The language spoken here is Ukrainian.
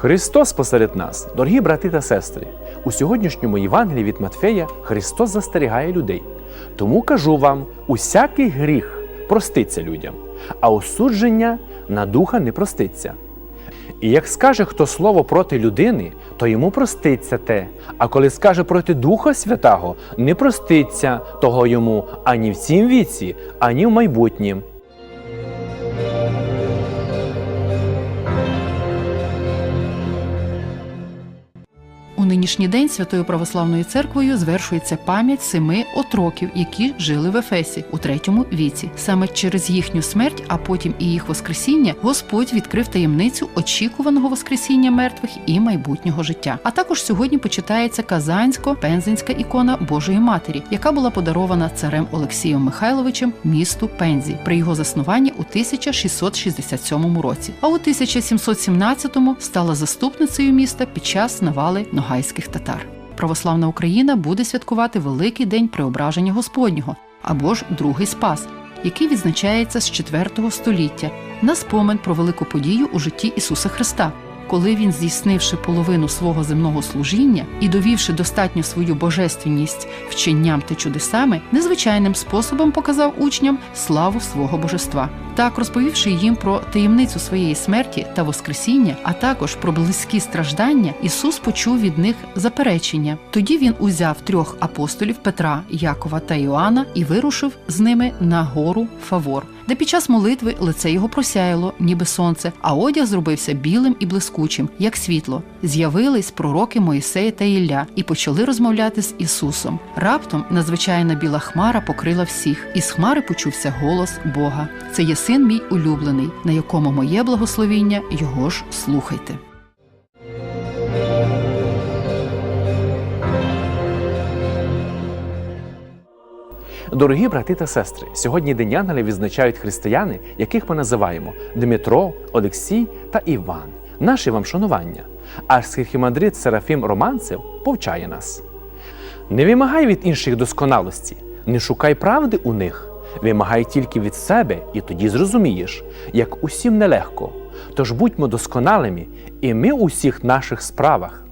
Христос посеред нас, дорогі брати та сестри, у сьогоднішньому Євангелії від Матфея Христос застерігає людей. Тому кажу вам: усякий гріх проститься людям, а осудження на духа не проститься. І як скаже хто слово проти людини, то йому проститься те, а коли скаже проти Духа Святого, не проститься того йому ані в цім віці, ані в майбутнім. Нинішній день Святою Православною церквою звершується пам'ять семи отроків, які жили в Ефесі у третьому віці. Саме через їхню смерть, а потім і їх воскресіння, Господь відкрив таємницю очікуваного воскресіння мертвих і майбутнього життя. А також сьогодні почитається казансько-пензенська ікона Божої Матері, яка була подарована царем Олексієм Михайловичем місту Пензі при його заснуванні у 1667 році. А у 1717-му стала заступницею міста під час навали ногайських татар. Православна Україна буде святкувати великий день преображення Господнього або ж Другий Спас, який відзначається з 4 століття на спомин про велику подію у житті Ісуса Христа. Коли він, здійснивши половину свого земного служіння і довівши достатньо свою божественність вченням та чудесами, незвичайним способом показав учням славу свого божества. Так, розповівши їм про таємницю своєї смерті та воскресіння, а також про близькі страждання, Ісус почув від них заперечення. Тоді він узяв трьох апостолів Петра, Якова та Іоанна і вирушив з ними на гору Фавор, де під час молитви лице його просяяло, ніби сонце, а одяг зробився білим і блискучим, як світло. З'явились пророки Моїсея та Ілля і почали розмовляти з Ісусом. Раптом надзвичайна біла хмара покрила всіх, і з хмари почувся голос Бога. Це є син мій улюблений, на якому моє благословіння, його ж слухайте. Дорогі брати та сестри, сьогодні День Янголя відзначають християни, яких ми називаємо Дмитро, Олексій та Іван. Наші вам шанування. А архімандрит Серафім Романцев повчає нас. Не вимагай від інших досконалості, не шукай правди у них, вимагай тільки від себе, і тоді зрозумієш, як усім нелегко. Тож будьмо досконалими, і ми у всіх наших справах.